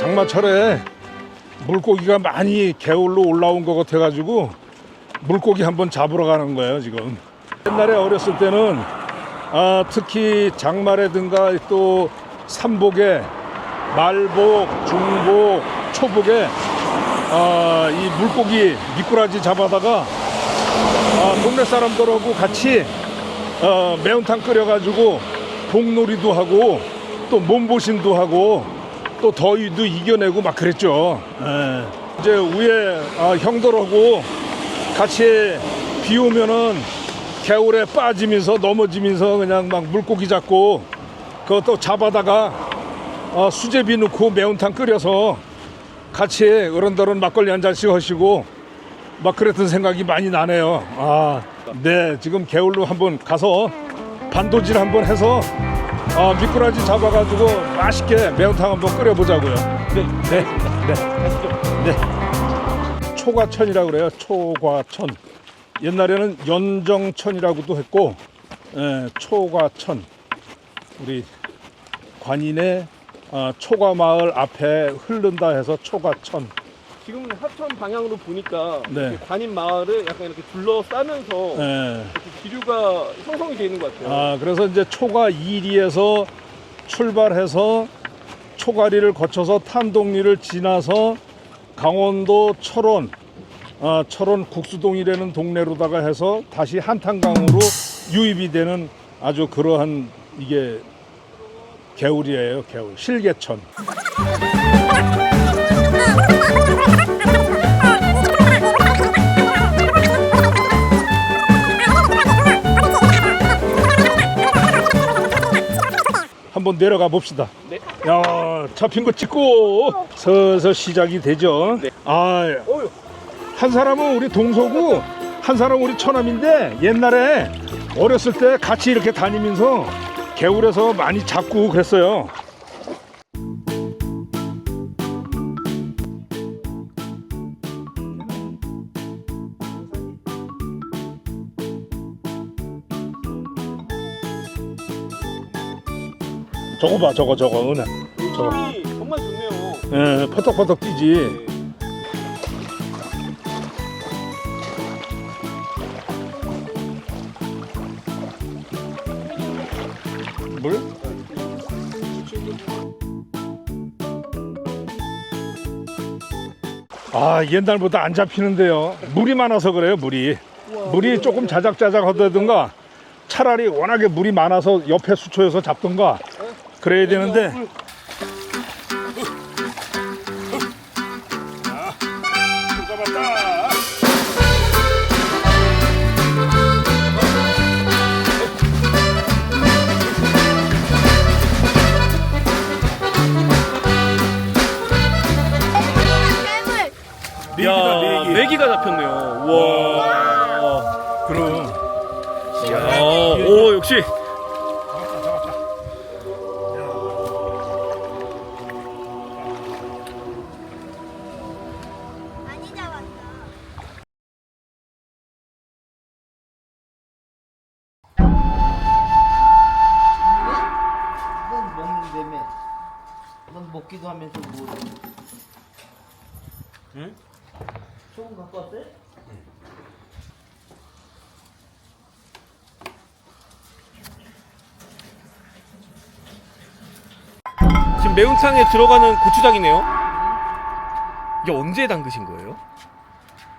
장마철에 물고기가 많이 개울로 올라온 것 같아가지고 물고기 한번 잡으러 가는 거예요 지금. 옛날에 어렸을 때는 아, 특히 장마라든가 또 삼복에 말복, 중복, 초복에 아, 이 물고기 미꾸라지 잡아다가 아, 동네 사람들하고 같이 어, 매운탕 끓여가지고 복놀이도 하고 또 몸보신도 하고 또 더위도 이겨내고 막 그랬죠. 예. 이제 위에 아, 형들하고 같이 비 오면은 개울에 빠지면서 넘어지면서 그냥 막 물고기 잡고 그것도 잡아다가 어, 수제비 넣고 매운탕 끓여서 같이 어른들은 막걸리 한 잔씩 하시고 막 그랬던 생각이 많이 나네요. 아, 네, 지금 개울로 한번 가서 반도질 한번 해서 아, 미꾸라지 잡아가지고 맛있게 매운탕 한번 끓여보자고요. 네, 네, 네, 네. 초과천이라고 그래요. 초과천. 옛날에는 연정천이라고도 했고, 예, 초과천. 우리 관인의 아, 초과마을 앞에 흐른다 해서 초과천. 지금 하천 방향으로 보니까 네. 관인 마을을 약간 이렇게 둘러싸면서 예. 이렇게 기류가 형성이 되어 있는 것 같아요. 아, 그래서 이제 초가 2리에서 출발해서 초가리를 거쳐서 탄동리를 지나서 강원도 철원, 아, 철원 국수동이라는 동네로다가 해서 다시 한탄강으로 유입이 되는 아주 그러한 이게 개울이에요, 개울. 실개천. 한번 내려가 봅시다. 네. 야, 잡힌 거 찍고 서서 시작이 되죠. 네. 아, 한 사람은 우리 동서고 한 사람은 우리 처남인데 옛날에 어렸을 때 같이 이렇게 다니면서 개울에서 많이 잡고 그랬어요. 저거 봐, 저거 저거 은하. 저거. 물이 정말 좋네요. 예, 퍼덕퍼덕 뛰지. 물? 아 옛날보다 안 잡히는데요. 물이 많아서 그래요. 물이 물이 조금 자작자작 하다든가 차라리 워낙에 물이 많아서 옆에 수초에서 잡던가 그래야 되는데. 야, 메기가 잡혔네요. 우와. 그럼 야, 오, 역시. 갖고 왔어요? 지금 매운탕에 들어가는 고추장이네요. 이게 언제 담그신 거예요?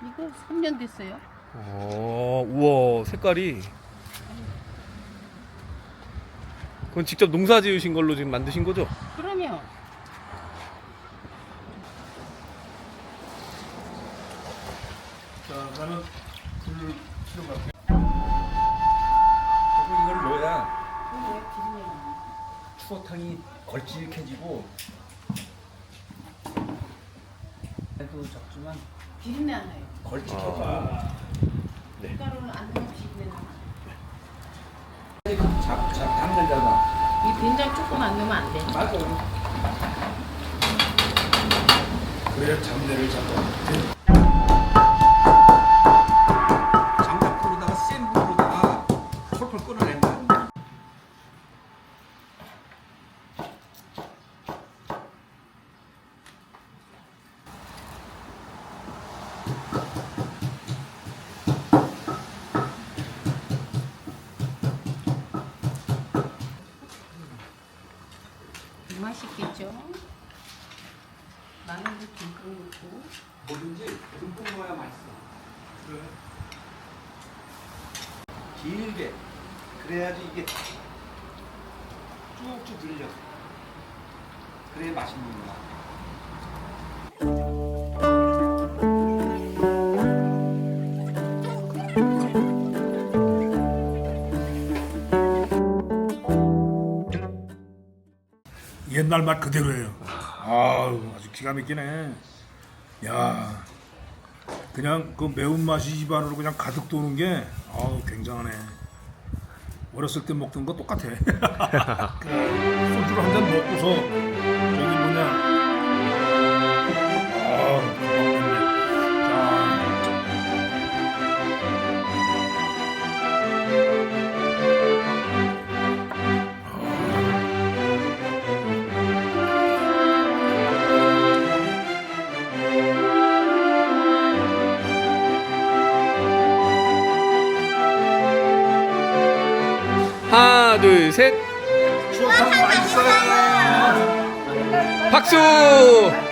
이거 3년 됐어요. 어, 우와, 색깔이. 그건 직접 농사 지으신 걸로 지금 만드신 거죠? 그러면 자, 나는 불 켜고 갈게. 그리고 이걸 넣어야 추어탕이 걸쭉해지고 그래도 적지만 비린내 안 나요. 걸쭉해지고 밀가루는 안 넣으면 비린내 나. 잡, 잡, 담글다가. 이 된장 조금 안 넣으면 안 돼. 맞아. 그래야 잡내를 잡아. 맛있겠죠? 마늘도 듬뿍 넣고. 뭐든지 듬뿍 넣어야 맛있어. 길게. 그래야지 이게 쭉쭉 들려. 그래야 맛있는 거야. 옛날 맛 그대로예요. 아우 아주 기가 막히네. 야 그냥 그 매운 맛이 입안으로 그냥 가득 도는 게 아우 굉장하네. 어렸을 때 먹던 거 똑같아. 그 소주를 한 잔 먹고서 하나, 둘, 셋. 박수!